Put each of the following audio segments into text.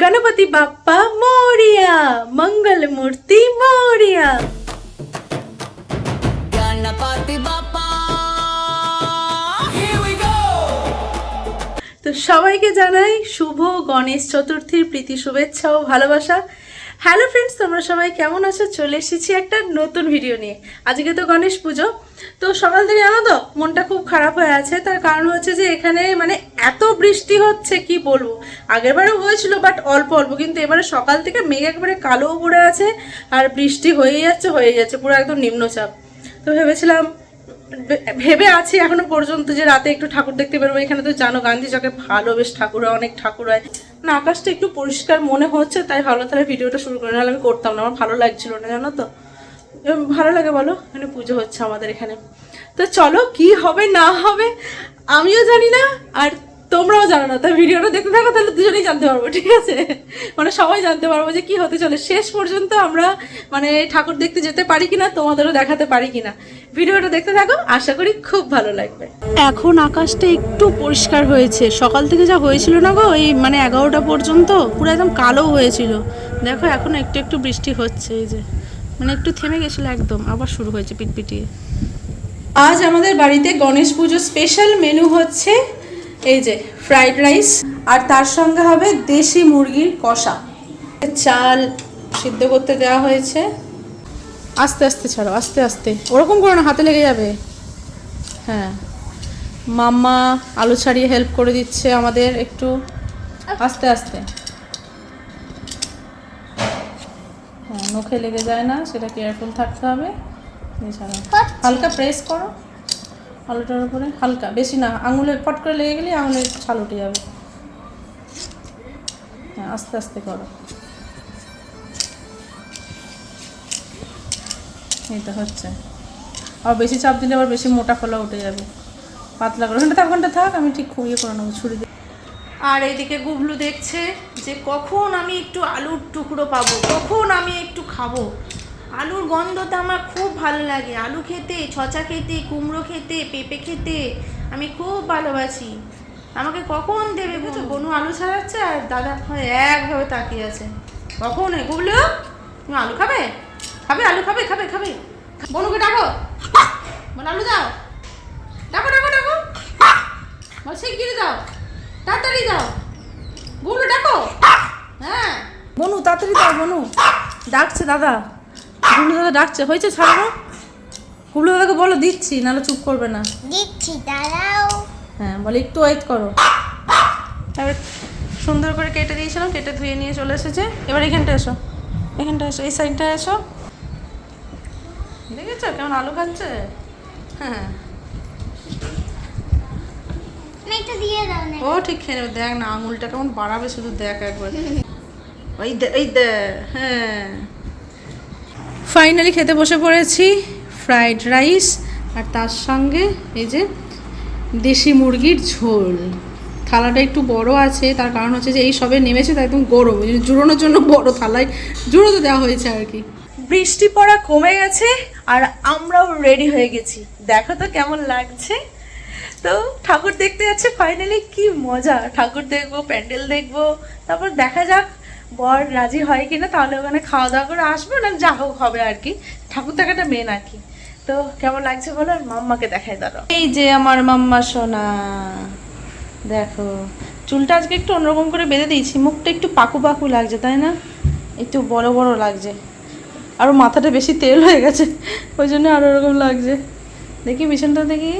ಗಣಪತಿ ಬಪ್ಪ ಮೋರಿಯ ಮಂಗಲಮೂರ್ತಿ ಮೋರಿಯ. ಗಣಪತಿ ಬಪ್ಪ তো সবাইকে জানাই শুভ গণেশ চতুর্থীর প্রীতি শুভেচ্ছা ও ভালোবাসা। হ্যালো ফ্রেন্ডস তোমরা সবাই কেমন আছো? চলে এসেছি একটা নতুন ভিডিও নিয়ে। আজকে তো গণেশ পুজো। তো সকাল থেকে জানো তো, মনটা খুব খারাপ হয়ে আছে। তার কারণ হচ্ছে যে এখানে মানে এত বৃষ্টি হচ্ছে, কি বলব? আগেরবারও হয়েছিল বাট অল্প অল্প। কিন্তু এবারে সকাল থেকে মেঘ একবারে কালোও পড়ে আছে, আর বৃষ্টি হয়েই যাচ্ছে হয়ে যাচ্ছে। পুরো একদম নিম্নচাপ। তো ভেবেছিলাম ভেবে আছি এখনও পর্যন্ত যে রাতে একটু ঠাকুর দেখতে বেরোবো। এখানে তো জানো গান্ধী চকে ভালো, বেশ ঠাকুর হয়, অনেক ঠাকুর হয়। না, আকাশটা একটু পরিষ্কার মনে হচ্ছে, তাই ভালো তাহলে ভিডিওটা শুরু করে আমি করতাম না, আমার ভালো লাগছিল না, জানো তো। ভালো লাগে বলো? এখানে পুজো হচ্ছে আমাদের এখানে। তো চলো, কি হবে, না হবে, আমিও জানি না, আর তোমরাও জানো না তাই ভিডিওটা দেখতে থাকো তাহলে দুজনেই জানতে পারব ঠিক আছে? মানে সবাই জানতে পারব যে কি হতে চলে শেষ পর্যন্ত আমরা মানে ঠাকুর দেখতে যেতে পারি কিনা তোমাদেরও দেখাতে পারি কিনা ভিডিওটা দেখতে থাকো আশা করি খুব ভালো লাগবে। এখন আকাশটা একটু পরিষ্কার হয়েছে। সকাল থেকে যা হয়েছিল না গো এই মানে এগারোটা পর্যন্ত পুরো একদম কালো হয়েছিল। দেখো এখন একটু একটু বৃষ্টি হচ্ছে এই যে। মানে একটু থেমে গেছিল একদম আবার শুরু হয়েছে পিটপিটিয়ে। আজ আমাদের বাড়িতে গণেশ পুজো স্পেশাল মেনু হচ্ছে এই যে ফ্রাইড রাইস আর তার সঙ্গে হবে দেশি মুরগির কষা। চাল সিদ্ধ করতে দেওয়া হয়েছে। আস্তে আস্তে ছাড়ো আস্তে আস্তে। ওরকম করো না হাতে লেগে যাবে। হ্যাঁ। মাম্মা আলু ছাড়িয়ে হেল্প করে দিচ্ছে আমাদের একটু। আস্তে আস্তে। হ্যাঁ নখে লেগে যায় না সেটা কেয়ারফুল থাকতে হবে। এছাড়া হালকা প্রেস করো। আলুটার উপরে, হালকা, বেশি না আঙুলে পট করে লেগে গেলে আঙুলের ছাল উঠে যাবে। হ্যাঁ আস্তে আস্তে করো। এটা হচ্ছে। আর বেশি চাপ দিলে আবার বেশি মোটা ফলা উঠে যাবে। পাতলা করে। ঘণ্টা থাক ঘণ্টা থাক, আমি ঠিক খুঁড়িয়ে করে নেব, ছুরি দিয়ে। আর এইদিকে গুবলু দেখছে যে কখন আমি একটু আলুর টুকরো পাবো, কখন আমি একটু খাব। আলুর গন্ধটা আমার খুব ভালো লাগে। আলু খেতে, ছচা খেতে, কুমড়ো খেতে, পেঁপে খেতে আমি খুব ভালোবাসি। আমাকে কখন দেবে বুঝো বনু আলু ছাড়াচ্ছে আর দাদা একভাবে তাকিয়ে আছে। কখন এ গুবলু? তুমি আলু খাবে? খাবে আলু, খাবে খাবে খাবে। বনুকে ডাকো। বল আলু দাও। ডাকো ডাকো ডাকো। বল শিগগিরি দাও। তাড়াতাড়ি দাও। গুবলু, ডাকো। হ্যাঁ। বনু, তাড়াতাড়ি দাও, বনু। ডাকছে দাদা। গুবলু দাদা ডাকছে হয়েছে ছাড়ো। গুবলু দাদাকে বলো দিচ্ছি নাহলে চুপ করবে না। দিচ্ছি দাঁড়াও। হ্যাঁ বলে একটু ওয়েট করো। তারপরে সুন্দর করে কেটে দিয়েছিলাম কেটে ধুয়ে নিয়ে চলে এসেছে। এবার এখানটা এসো এখানটা এসো এই সাইডটা এসো। দেখেছ কেমন আলু খাচ্ছে? হ্যাঁ না। ও ঠিক খেয়ে নেবে। দেখ না আঙুলটা কেমন বাড়াবে শুধু দেখ একবার। ওই দে এই দে হ্যাঁ। ফাইনালি খেতে বসে পড়েছি ফ্রাইড রাইস আর তার সঙ্গে এই যে দেশি মুরগির ঝোল। থালাটা একটু বড় আছে, তার কারণ হচ্ছে যে এই সবে নেমেছে তাই একদম গরম জুড়োনোর জন্য বড় থালায় জুড়োতে দেওয়া হয়েছে আর কি। বৃষ্টি পড়া কমে গেছে আর আমরাও রেডি হয়ে গেছি। দেখো তো কেমন লাগছে। তো ঠাকুর দেখতে যাচ্ছে ফাইনালি কি মজা। ঠাকুর দেখব, প্যান্ডেল দেখব, তারপর দেখা যাক বর রাজি হয় কি না তাহলে ওখানে খাওয়া দাওয়া করে আসব না যা হোক হবে আর কি। ঠাকুর দেখাটা মেন আর কি। তো কেমন লাগছে বলো? আর মাম্মাকে দেখাই দাঁড়াও। এই যে আমার মাম্মা সোনা, দেখো, চুলটা আজকে একটু অন্যরকম করে বেঁধে দিয়েছি, মুখটা একটু পাকু পাকু লাগছে, তাই না? একটু বড় বড় লাগছে। আরও মাথাটা বেশি তেল হয়ে গেছে, ওই জন্য আরও ওরকম লাগছে। দেখি মিশনটা দেখি।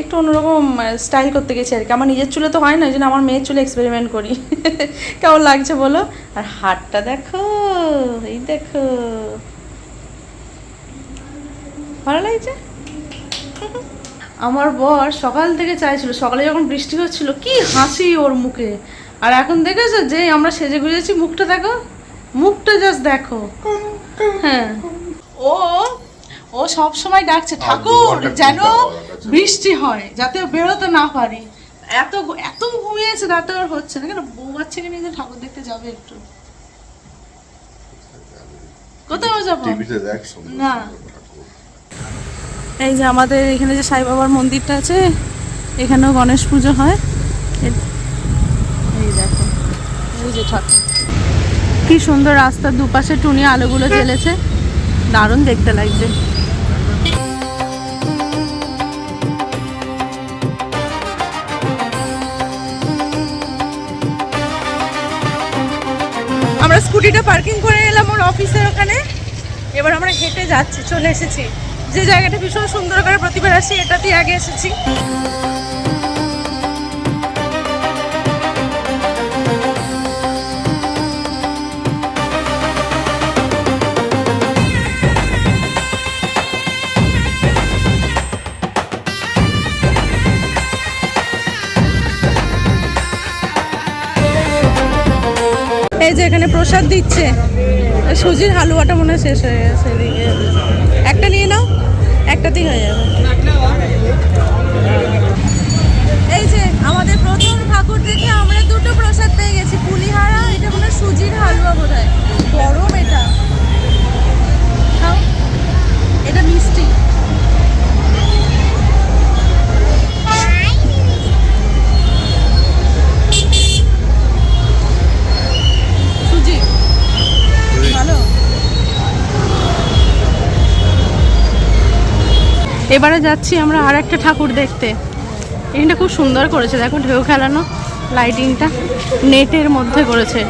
একটু অন্যরকম স্টাইল করতে গেছি আর কি। আমার নিজের চুলে তো হয় না ওই জন্য আমার মেয়ের চুলে এক্সপেরিমেন্ট করি। কেমন লাগছে বলো? আর হাটটা দেখো এই দেখো। ভালো লাগছে? আমার বর সকাল থেকে চাইছিল সকালে যখন বৃষ্টি হচ্ছিল কি হাসি ওর মুখে। আর এখন দেখেছ যে আমরা সেজে গুজেছি মুখটা দেখো মুখটা জাস্ট দেখো। হ্যাঁ। ও ও সব সময় ডাকছে ঠাকুর যেন বৃষ্টি হয় যাতে বেরোতে না পারি। এত এত ঘুমিয়েছে তাতে আর হচ্ছে না। কেন বউ বাচ্চাকে নিয়ে যে ঠাকুর দেখতে যাবে একটু? কোথাও যাব? না। এই যে আমাদের এখানে যে সাই বাবার মন্দিরটা আছে এখানেও গণেশ পুজো হয়। এই দেখো যে ঠাকুর। কি সুন্দর রাস্তার দুপাশে টুনি আলোগুলো জ্বেলেছে। দারুণ দেখতে লাগছে। স্কুটিটা পার্কিং করে এলাম ওর অফিসের ওখানে। এবার আমরা হেঁটে যাচ্ছি, চলে এসেছি। যে জায়গাটা ভীষণ সুন্দর করে প্রতিবার আসি, এটাতেই আগে এসেছি। প্রসাদ দিচ্ছে। সুজির হালুয়াটা মনে হয় শেষ হয়ে গেছে এদিকে। একটা নিয়ে নাও, একটাতেই হয়ে যাবে। এই যে আমাদের প্রথম ঠাকুর দেখে আমরা দুটো প্রসাদ পেয়ে গেছি, পুলিহারা, এটা মনে সুজির হালুয়া বোধ হয় গরম এটা। এটা মিষ্টি। এবারে যাচ্ছি আমরা আর একটা ঠাকুর দেখতে। এখানটা খুব সুন্দর করেছে, দেখো ঢেউ খেলানো লাইটিংটা নেটের মধ্যে করেছে।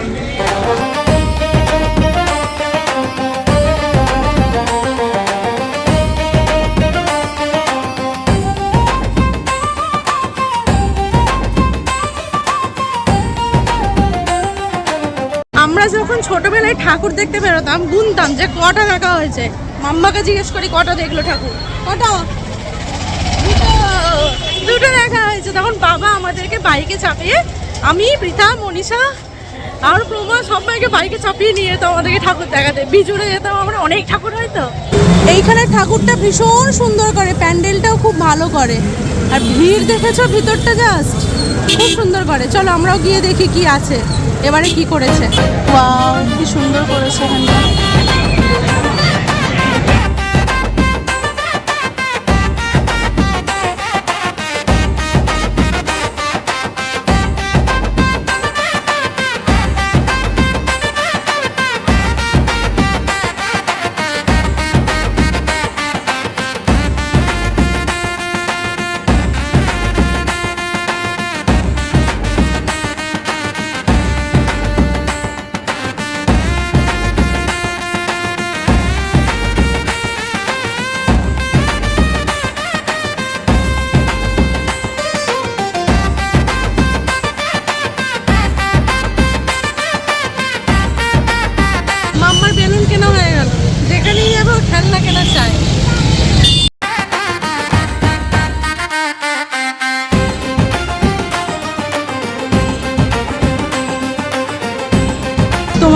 আমরা যখন ছোটবেলায় ঠাকুর দেখতে বেরোতাম, গুনতাম যে কটা দেখা হয়েছে। মাম্মাকে জিজ্ঞেস করি কটা দেখল ঠাকুর? কটা? দুটো। দেখা হয়েছে। তখন বাবা আমাদেরকে বাইকে চাপিয়ে আমি প্রীতা মনীষা আর প্রমা সবাইকে বাইকে চাপিয়ে নিয়ে যেত আমাদেরকে ঠাকুর দেখাতে। বিজুড়ে যেতাম আমরা অনেক ঠাকুর হয় তো। এইখানে ঠাকুরটা ভীষণ সুন্দর করে প্যান্ডেলটাও খুব ভালো করে। আর ভিড় দেখেছ ভিতরটা জাস্ট খুব সুন্দর করে। চলো আমরাও গিয়ে দেখি কি আছে। এবারে কি করেছে? ওয়াও কি সুন্দর করেছে এখানটা।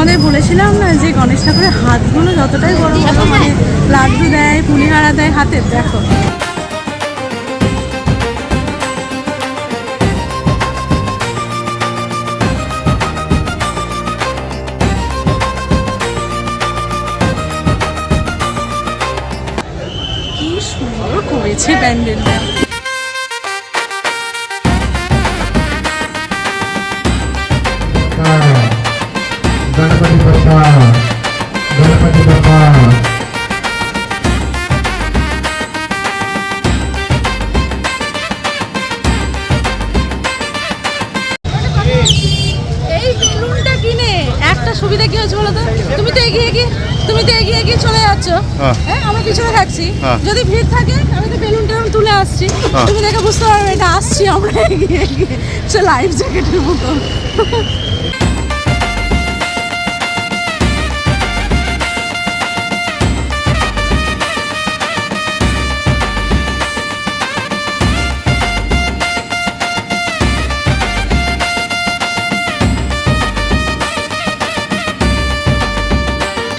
তোমাদের বলেছিলাম না যে গণেশ ঠাকুরের হাতগুলো যতটাই বড় মানে লাড্ডু দেয়, পুলিহারা দেয় হাতের দেখো। করেছে প্যান্ডেলটা। থাকছি হ্যাঁ। যদি ভিড় থাকে আমি তো বেলুনটা এরকম তুলে আসছি। হ্যাঁ। তুমি দেখে বুঝতে পারবে এটা আসছি আমরা এগিয়ে এগিয়ে। সে লাইফ জ্যাকেটের মতো।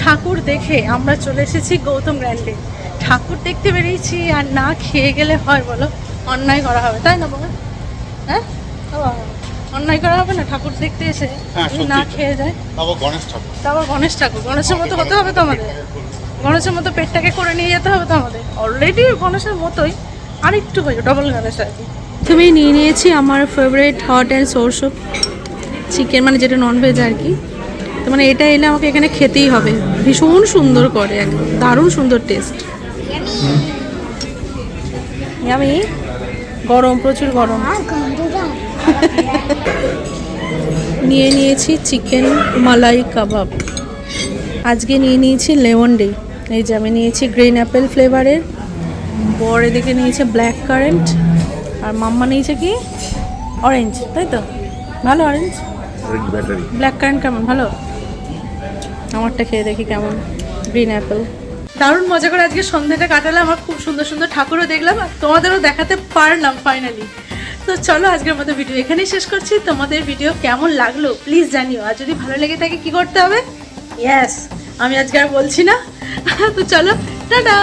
ঠাকুর দেখে আমরা চলে এসেছি গৌতম গ্র্যান্ডে। ঠাকুর দেখতে বেরিয়েছি আর না খেয়ে গেলে হয় বলো? অন্যায় করা হবে তাই না বাবা হ্যাঁ? অন্যায় করা হবে না ঠাকুর দেখতে এসে হ্যাঁ, যদি না খেয়ে যায়। তারপর গণেশ ঠাকুর। তারপর গণেশ ঠাকুর। গণেশের মতো হতে হবে তো আমাদের? গণেশের মতো পেটটাকে করে নিয়ে যেতে হবে তো আমাদের? অলরেডি গণেশের মতোই আরেকটু হয়ে ডবল গণেশ আর কি। তুমি নিয়ে নিয়েছি আমার favourite hot and sour soup chicken মানে যেটা ননভেজ আর কি। তো মানে এটা এলে আমাকে এখানে খেতেই হবে। ভীষণ সুন্দর করে একদম দারুণ সুন্দর টেস্ট আমি গরম প্রচুর গরম। আর নিয়ে নিয়েছি চিকেন মালাই কাবাব। আজকে নিয়ে নিয়েছি লেমন ডে। এই যে আমি নিয়েছি গ্রিন অ্যাপেল ফ্লেভারের। বর এদিকে নিয়েছে ব্ল্যাক কারেন্ট। আর মাম্মা নিয়েছে কি? অরেঞ্জ তাই তো? ভালো অরেঞ্জ? ব্ল্যাক কারেন্ট কেমন? ভালো? আমারটা খেয়ে দেখি কেমন। Green apple. দারুণ মজা করে আজকে সন্ধ্যাটা কাটালাম, আমার খুব সুন্দর সুন্দর ঠাকুরও দেখলাম আর তোমাদেরও দেখাতে পারলাম ফাইনালি তো চলো আজকের মতো ভিডিও এখানেই শেষ করছি। তোমাদের ভিডিও কেমন লাগল প্লিজ জানিও। আর যদি ভালো লেগে থাকে কি করতে হবে? ইয়াস আমি আজকে আর বলছি না। তো চলো, টাটা!